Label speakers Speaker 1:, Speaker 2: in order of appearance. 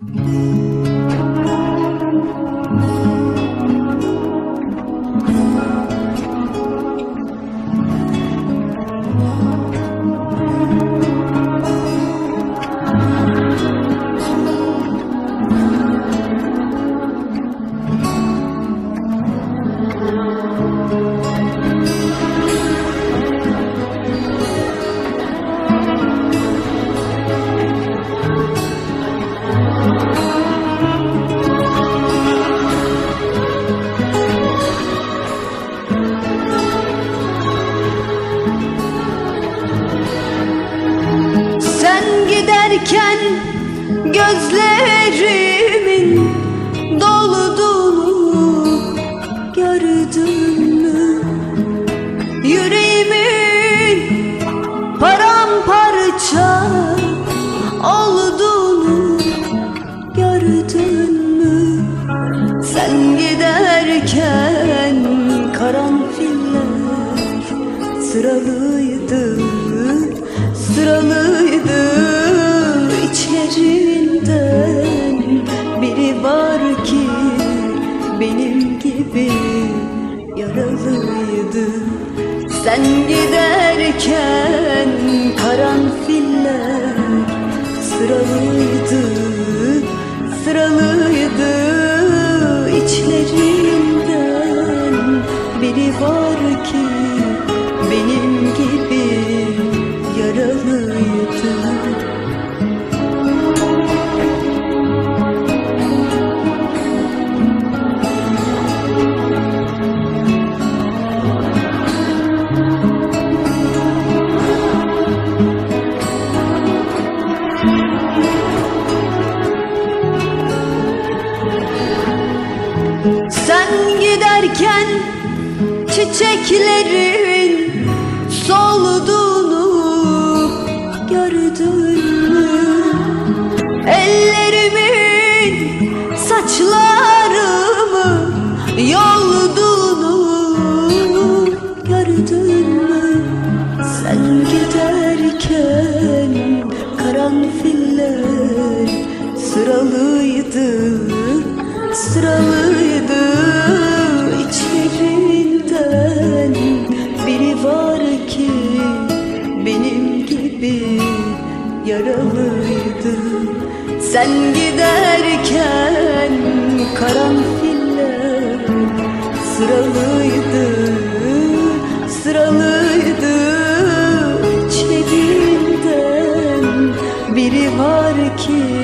Speaker 1: Sen giderken gözlerimin dolduğunu gördün mü? Yüreğimin paramparça olduğunu gördün mü? Sen giderken karanfiller sıralıydı, sıralıydı benim gibi yaralıydı. Sen giderken karanfiller sıralıydı, sıralıydı içlerinden biri var ki giderken çiçeklerin solduğunu gördün mü? Ellerimin saçlarımı yolduğunu gördün mü? Sen giderken karanfiller sıralıydı, sıralıydı yaralıydım Sen giderken karanfiller sıralıydı Sıralıydı. Çevimden biri var ki